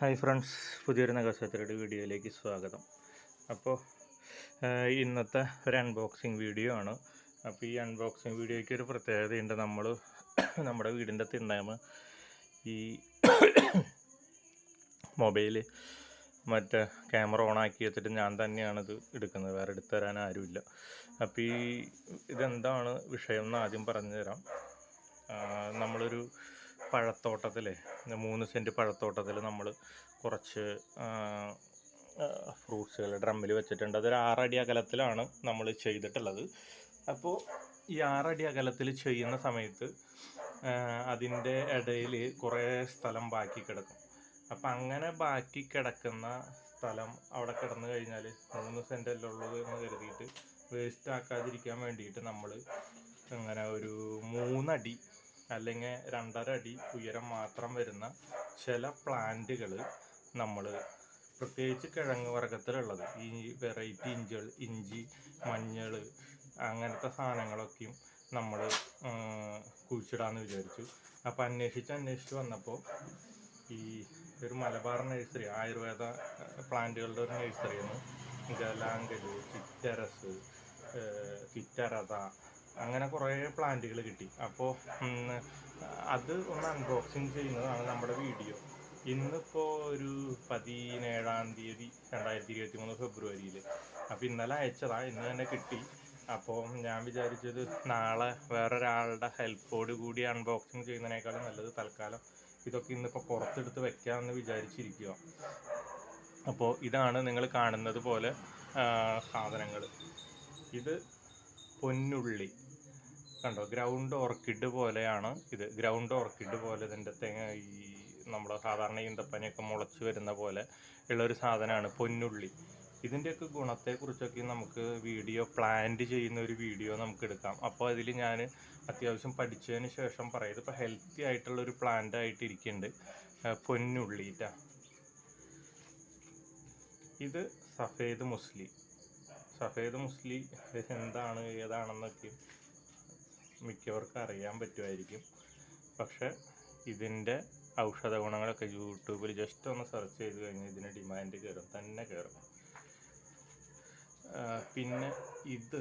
Hi friends പുതിയൊരു നഗസത്തിരുടെ വീഡിയോയിലേക്ക് സ്വാഗതം. അപ്പോൾ ഇന്നത്തെ ഒരു അൺബോക്സിങ് വീഡിയോ ആണ്. അപ്പോൾ ഈ അൺബോക്സിങ് വീഡിയോയ്ക്ക് ഒരു പ്രത്യേകതയുണ്ട്. നമ്മൾ നമ്മുടെ വീടിന്റെ തിണ്ണയമ ഈ മൊബൈൽ മറ്റേ ക്യാമറ ഓൺ ആക്കി വെച്ചിട്ട് ഞാൻ തന്നെയാണ് ഇത് എടുക്കുന്നത്. വേറെ എടുത്തു തരാൻ ആരുമില്ല. അപ്പോൾ ഈ ഇതെന്താണ് വിഷയം എന്ന് ആദ്യം പറഞ്ഞു തരാം നമ്മളൊരു പഴത്തോട്ടത്തിലെ മൂന്ന് സെന്റ് പഴത്തോട്ടത്തിൽ നമ്മൾ കുറച്ച് ഫ്രൂട്ട്സുകൾ ഡ്രമ്മിൽ വെച്ചിട്ടുണ്ട്. അതൊരു ആറടി അകലത്തിലാണ് നമ്മൾ ചെയ്തിട്ടുള്ളത്. അപ്പോൾ ഈ ആറടി അകലത്തിൽ ചെയ്യുന്ന സമയത്ത് അതിന്റെ ഇടയിൽ കുറേ സ്ഥലം ബാക്കി കിടക്കും. അപ്പം അങ്ങനെ ബാക്കി കിടക്കുന്ന സ്ഥലം അവിടെ കിടന്നു കഴിഞ്ഞാൽ മൂന്ന് സെന്റ് അല്ല ഉള്ളത് എന്ന് കരുതിയിട്ട് വേസ്റ്റ് ആക്കാതിരിക്കാൻ വേണ്ടിയിട്ട് നമ്മൾ അങ്ങനെ ഒരു മൂന്നടി അല്ലെങ്കിൽ രണ്ടര അടി ഉയരം മാത്രം വരുന്ന ചില പ്ലാന്റുകൾ നമ്മൾ പ്രത്യേകിച്ച് കിഴങ്ങ് വർഗത്തിലുള്ളത് ഈ വെറൈറ്റി ഇഞ്ചികൾ ഇഞ്ചി മഞ്ഞൾ അങ്ങനത്തെ സാധനങ്ങളൊക്കെയും നമ്മൾ കുഴിച്ചിടാമെന്ന് വിചാരിച്ചു. അപ്പോൾ അന്വേഷിച്ച് അന്വേഷിച്ച് വന്നപ്പോൾ ഈ ഒരു മലബാർ നഴ്സറി ആയുർവേദ പ്ലാന്റുകളുടെ ഒരു നഴ്സറിയാണ്. നിന്ന് ഗലാങ്കൽ ചിറ്റരസ് ചിറ്റരത അങ്ങനെ കുറേ പ്ലാന്റുകൾ കിട്ടി. അപ്പോൾ അത് ഒന്ന് അൺബോക്സിങ് ചെയ്യുന്നതാണ് നമ്മുടെ വീഡിയോ. ഇന്നിപ്പോൾ ഒരു പതിനേഴാം തീയതി രണ്ടായിരത്തി ഇരുപത്തി മൂന്ന് ഫെബ്രുവരിയിൽ അപ്പോൾ ഇന്നലെ അയച്ചതാ ഇന്ന് തന്നെ കിട്ടി. അപ്പോൾ ഞാൻ വിചാരിച്ചത് നാളെ വേറൊരാളുടെ ഹെൽപ്പോട് കൂടി അൺബോക്സിങ് ചെയ്യുന്നതിനേക്കാളും നല്ലത് തൽക്കാലം ഇതൊക്കെ ഇന്നിപ്പോൾ പുറത്തെടുത്ത് വെക്കാമെന്ന് വിചാരിച്ചിരിക്കുക അപ്പോൾ ഇതാണ് നിങ്ങൾ കാണുന്നത് പോലെ സാധനങ്ങൾ ഇത് പൊന്നുള്ളി. കണ്ടോ? ഗ്രൗണ്ട് ഓർക്കിഡ് പോലെയാണ് ഇത്. ഗ്രൗണ്ട് ഓർക്കിഡ് പോലെ ഇതിന്റെ തേങ്ങ ഈ നമ്മുടെ സാധാരണ ഈന്തപ്പനയൊക്കെ മുളച്ച് വരുന്ന പോലെ ഉള്ള ഒരു സാധനമാണ് പൊന്നുള്ളി. ഇതിന്റെയൊക്കെ ഗുണത്തെക്കുറിച്ചൊക്കെ നമുക്ക് വീഡിയോ പ്ലാന്റ് ചെയ്യുന്ന ഒരു വീഡിയോ നമുക്ക് എടുക്കാം. അപ്പോൾ അതിൽ ഞാൻ അത്യാവശ്യം പഠിച്ചതിന് ശേഷം പറയാം. ഇതിപ്പോൾ ഹെൽത്തി ആയിട്ടുള്ള ഒരു പ്ലാന്റ് ആയിട്ട് ഇരിക്കുന്നുണ്ട് ആ, പൊന്നുള്ളി ട്ടാ. ഇത് സഫേദ് മുസ്ലി. സഫേദ് മുസ്ലിം എന്താണ് ഏതാണെന്നൊക്കെ മിക്കവർക്കും അറിയാൻ പറ്റുമായിരിക്കും. പക്ഷെ ഇതിന്റെ ഔഷധ ഗുണങ്ങളൊക്കെ യൂട്യൂബിൽ ജസ്റ്റ് ഒന്ന് സെർച്ച് ചെയ്ത് കഴിഞ്ഞാൽ ഇതിന് ഡിമാൻഡ് കയറും തന്നെ കയറും പിന്നെ ഇത്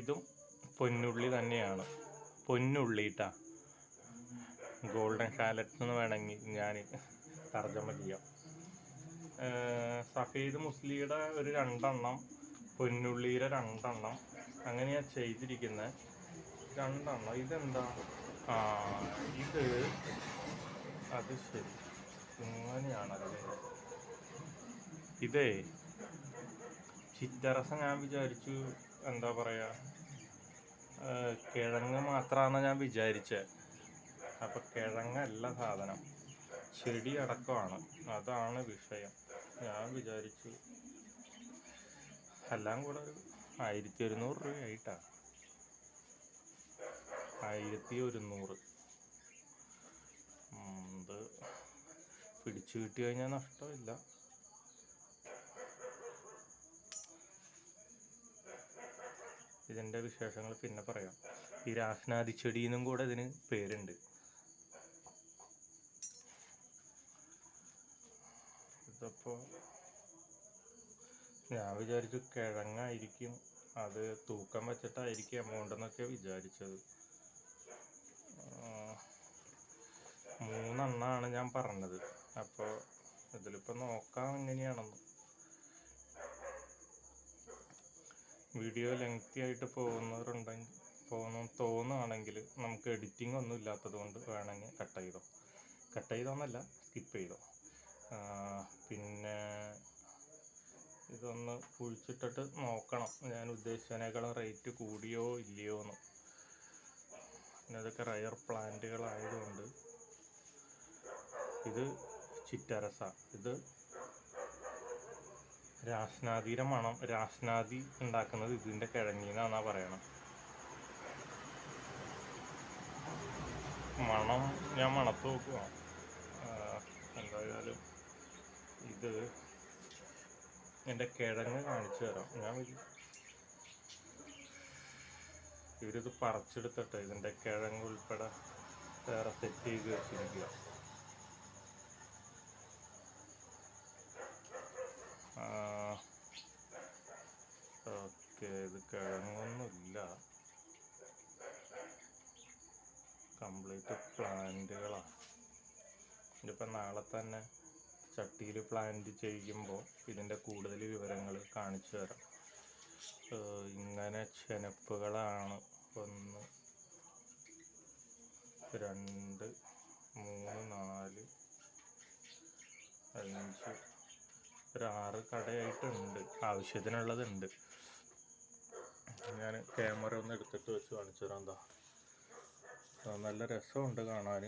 ഇതും പൊന്നുള്ളി തന്നെയാണ്. പൊന്നുള്ളിട്ടാ. ഗോൾഡൻ ഷാലറ്റ് എന്ന് വേണമെങ്കിൽ ഞാൻ തർജമ ചെയ്യാം. സഫീദ് മുസ്ലിയുടെ ഒരു രണ്ടെണ്ണം പൊന്നുള്ളിയുടെ രണ്ടെണ്ണം അങ്ങനെയാണ് ചെയ്തിരിക്കുന്നത് രണ്ടെണ്ണം. ഇതെന്താ? ആ ഇത് അത് ശരി. ഇങ്ങനെയാണല്ലേ. ഇതേ ചിറ്ററസ ഞാൻ വിചാരിച്ചു എന്താ പറയാ കിഴങ്ങ് മാത്രമാണ് ഞാൻ വിചാരിച്ചത് അപ്പൊ കിഴങ്ങല്ല സാധനം. ചെടി അടക്കമാണ് അതാണ് വിഷയം. ഞാൻ വിചാരിച്ചു. എല്ലാം കൂടെ ഒരു ആയിരത്തി ഒരുന്നൂറ് രൂപയായിട്ടാ. ആയിരത്തി ഒരുന്നൂറ് ഇത് പിടിച്ചു കിട്ടി കഴിഞ്ഞാൽ നഷ്ടമില്ല. ഇതിന്റെ വിശേഷങ്ങൾ പിന്നെ പറയാം. ഈ രാഷ്നാദി ചെടിയെന്നും കൂടെ ഇതിന് പേരുണ്ട്. ഇതിപ്പോൾ ഞാൻ വിചാരിച്ചു കിഴങ്ങായിരിക്കും. അത് തൂക്കം വെച്ചിട്ടായിരിക്കും എമൗണ്ട് എന്നൊക്കെ വിചാരിച്ചത്. മൂന്നെണ്ണാണ് ഞാൻ പറഞ്ഞത്. അപ്പോൾ ഇതിലിപ്പോൾ നോക്കാം എങ്ങനെയാണെന്ന്. വീഡിയോ ലെങ്തി ആയിട്ട് പോകുന്നവരുണ്ടെങ്കിൽ പോകുന്നു തോന്നുകയാണെങ്കിൽ നമുക്ക് എഡിറ്റിംഗ് ഒന്നും ഇല്ലാത്തത് കൊണ്ട് വേണമെങ്കിൽ കട്ട് ചെയ്തോ. കട്ട് ചെയ്തോന്നല്ല സ്കിപ്പ് ചെയ്തോ. പിന്നെ ഇതൊന്ന് കുഴിച്ചിട്ടിട്ട് നോക്കണം. ഞാൻ ഉദ്ദേശിച്ചതിനേക്കാളും റേറ്റ് കൂടിയോ ഇല്ലയോ എന്ന്. പിന്നെ ഇതൊക്കെ റയർ പ്ലാന്റുകളായതുകൊണ്ട് ഇത് ചിറ്റരസ. ഇത് രാഷ്നാദിയുടെ മണം രാഷ്നാദി ഉണ്ടാക്കുന്നത് ഇതിന്റെ കിഴങ്ങിന്നാന്നാ പറയണം. മണം ഞാൻ മണത്ത് നോക്കുക എന്തായാലും ഇത് എന്റെ കിഴങ്ങ് കാണിച്ചു തരാം. ഞാൻ ഇവരിത് പറിച്ചെടുത്തിട്ട് ഇതിന്റെ കിഴങ്ങ് ഉൾപ്പെടെ വേറെ സെറ്റ് ചെയ്ത് വെച്ചിരിക്കുക ഓക്കെ ഇത് കിഴങ്ങൊന്നുമില്ല. കംപ്ലീറ്റ് പ്ലാന്റുകളാണ് ഇതിപ്പോൾ നാളെ തന്നെ ചട്ടിയിൽ പ്ലാന്റ് ചെയ്യുമ്പോൾ ഇതിന്റെ കൂടുതൽ വിവരങ്ങൾ കാണിച്ചു തരാം. ഇങ്ങനെ ചെനപ്പുകളാണ്. ഒന്ന് രണ്ട് മൂന്ന് നാല് അഞ്ച്. ഒരു ആറ് കടയായിട്ടുണ്ട്. ആവശ്യത്തിനുള്ളതുണ്ട്. ഞാൻ ക്യാമറ ഒന്ന് എടുത്തിട്ട് വെച്ച് കാണിച്ചു തരാം എന്താ. നല്ല രസമുണ്ട് കാണാൻ.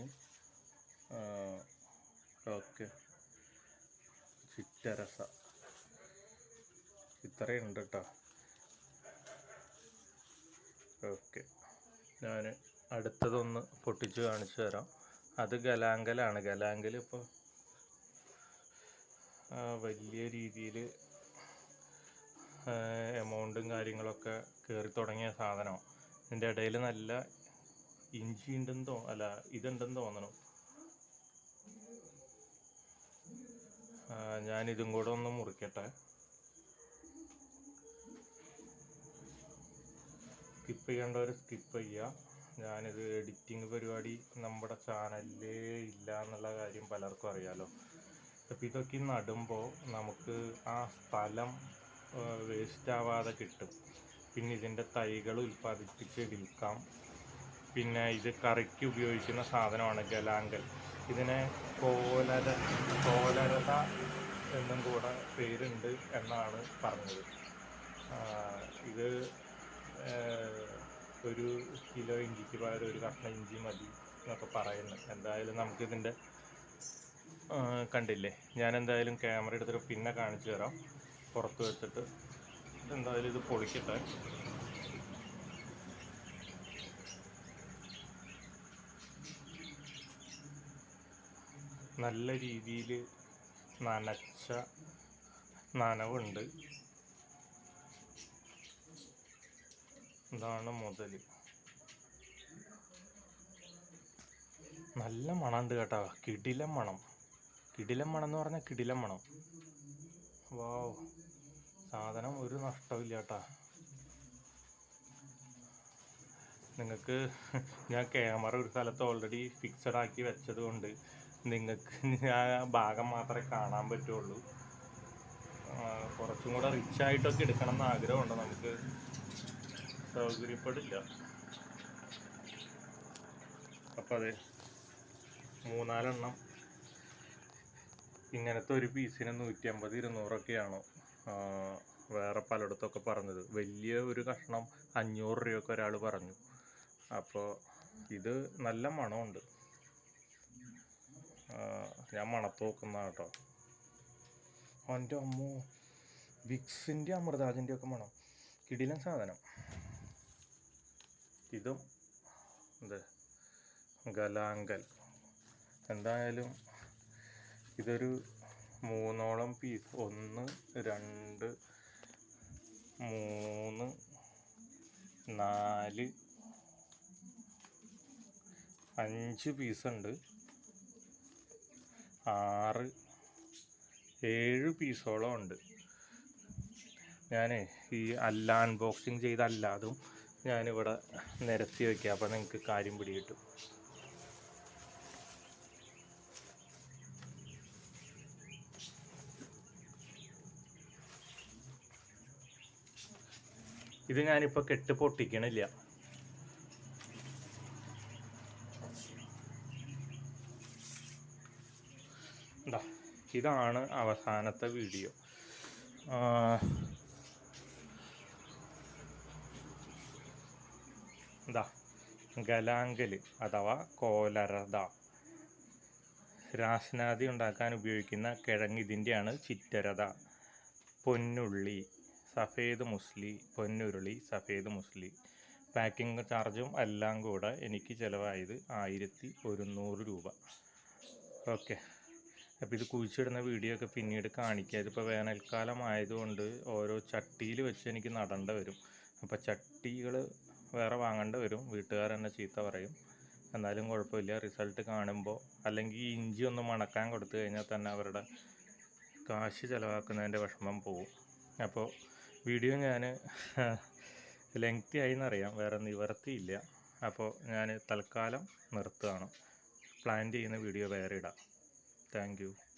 ഓക്കെ. ചിറ്റരസ ഇത്രയുണ്ട് കേട്ടോ ഓക്കെ. ഞാൻ അടുത്തതൊന്ന് പൊട്ടിച്ച് കാണിച്ചു തരാം. അത് ഗലാങ്കലാണ്. ഗലാങ്കൽ ഇപ്പോൾ വലിയ രീതിയിൽ എമൗണ്ടും കാര്യങ്ങളൊക്കെ കയറി തുടങ്ങിയ സാധനമാണ് ഇതിന്റെ ഇടയിൽ നല്ല ഇഞ്ചി ഉണ്ടെന്ന് തോ അല്ല ഇതുണ്ടെന്ന് തോന്നണം. ഞാനിതും കൂടെ ഒന്ന് മുറിക്കട്ടെ. സ്കിപ്പ് ചെയ്യേണ്ടവർ സ്കിപ്പ് ചെയ്യുക ഞാനിത് എഡിറ്റിംഗ് പരിപാടി നമ്മുടെ ചാനലിലേ ഇല്ല എന്നുള്ള കാര്യം പലർക്കും അറിയാലോ. അപ്പം ഇതൊക്കെ നടുമ്പോൾ നമുക്ക് ആ സ്ഥലം വേസ്റ്റ് ആവാതെ കിട്ടും. പിന്നെ ഇതിന്റെ തൈകൾ ഉൽപ്പാദിപ്പിച്ച് വിൽക്കാം പിന്നെ ഇത് കറിക്ക് ഉപയോഗിക്കുന്ന സാധനമാണ് ഗലാങ്കൽ ഇതിനെ കോലര കോലരത എന്നും കൂടെ പേരുണ്ട് എന്നാണ് പറഞ്ഞത്. ഇത് ഒരു കിലോ ഇഞ്ചിക്ക് പകരം ഒരു കഷ്ണം ഇഞ്ചി മതി എന്നൊക്കെ പറയുന്നു. എന്തായാലും നമുക്കിതിന്റെ കണ്ടില്ലേ? ഞാൻ എന്തായാലും ക്യാമറ എടുത്തിട്ട് പിന്നെ കാണിച്ചു തരാം. പുറത്ത് വെച്ചിട്ട് എന്തായാലും ഇത് പൊളിക്കട്ടെ. നല്ല രീതിയിൽ നനച്ച നനവുണ്ട്. ഇതാണ് മുതൽ നല്ല മണമുണ്ട് കേട്ടോ. കിടിലം മണം. കിടിലം മണം എന്ന് പറഞ്ഞാൽ കിടിലം മണം. വാവ് സാധനം ഒരു നഷ്ടമില്ല കേട്ടാ. നിങ്ങൾക്ക് ഞാൻ ക്യാമറ ഒരു സ്ഥലത്ത് ഓൾറെഡി ഫിക്സഡ് ആക്കി വെച്ചത് കൊണ്ട് നിങ്ങൾക്ക് ആ ഭാഗം മാത്രമേ കാണാൻ പറ്റുള്ളൂ. കുറച്ചും കൂടെ റിച്ച് ആയിട്ടൊക്കെ എടുക്കണം എന്ന് ആഗ്രഹമുണ്ട്. നമുക്ക് സൗകര്യപ്പെടില്ല. അപ്പം അതെ മൂന്നാലെണ്ണം. ഇങ്ങനത്തെ ഒരു പീസിന് നൂറ്റി അമ്പത് ഇരുന്നൂറൊക്കെയാണ് വേറെ പലയിടത്തൊക്കെ പറഞ്ഞത്. വലിയ ഒരു കഷ്ണം അഞ്ഞൂറ് രൂപയൊക്കെ ഒരാൾ പറഞ്ഞു. അപ്പോൾ ഇത് നല്ല മണമുണ്ട്. ഞാൻ മണത്ത് നോക്കുന്ന കേട്ടോ. അവന്റെ അമ്മോ വിക്സിന്റെ അമൃതാജിന്റെ ഒക്കെ മണം. കിടിലൻ സാധനം. ഇതും എന്ത്? ഗലാങ്കൽ. എന്തായാലും ഇതൊരു മൂന്നോളം പീസ് ഒന്ന് രണ്ട് മൂന്ന് നാല് അഞ്ച് പീസുണ്ട് ആറ് ഏഴ് പീസോളം ഉണ്ട്. ഞാൻ ഈ അല്ല അൺബോക്സിങ് ചെയ്ത അല്ലാതും ഞാനിവിടെ നിരത്തി വയ്ക്കുക അപ്പോൾ നിങ്ങൾക്ക് കാര്യം പിടികിട്ടും. ഇത് ഞാനിപ്പോൾ കെട്ട് പൊട്ടിക്കണില്ല ഇതാണ് അവസാനത്തെ വീഡിയോ ആ, ഗലാങ്കൽ അഥവാ കോലരത. രാസനാദി ഉണ്ടാക്കാൻ ഉപയോഗിക്കുന്ന കിഴങ്ങ് ഇതിന്റെയാണ് ചിറ്റരത. പൊന്നുള്ളി സഫേദ് മുസ്ലി പൊന്നുരുളി സഫേദ് മുസ്ലി. പാക്കിംഗ് ചാർജും എല്ലാം കൂടെ എനിക്ക് ചിലവായത് ആയിരത്തി ഒരുന്നൂറ് രൂപ. ഓക്കെ അപ്പോൾ ഇത് കുഴിച്ചിടുന്ന വീഡിയോ ഒക്കെ പിന്നീട് കാണിക്കുക ഇതിപ്പോൾ വേനൽക്കാലം ആയതുകൊണ്ട് ഓരോ ചട്ടിയിൽ വെച്ച് എനിക്ക് നടേണ്ട വരും. അപ്പോൾ ചട്ടികൾ വേറെ വാങ്ങേണ്ടി വരും. വീട്ടുകാർ തന്നെ ചീത്ത പറയും. എന്നാലും കുഴപ്പമില്ല. റിസൾട്ട് കാണുമ്പോൾ അല്ലെങ്കിൽ ഇഞ്ചി ഒന്ന് മണക്കാൻ കൊടുത്തു കഴിഞ്ഞാൽ തന്നെ അവരുടെ കാശ് ചിലവാക്കുന്നതിന്റെ വിഷമം പോവും. അപ്പോൾ വീഡിയോ ഞാൻ ലെങ്തി ആയി എന്നറിയാം. വേറെ നിവർത്തിയില്ല അപ്പോൾ ഞാൻ തൽക്കാലം നിർത്തുകയാണ്. പ്ലാൻ ചെയ്യുന്ന വീഡിയോ വേറെ ഇടാം. താങ്ക്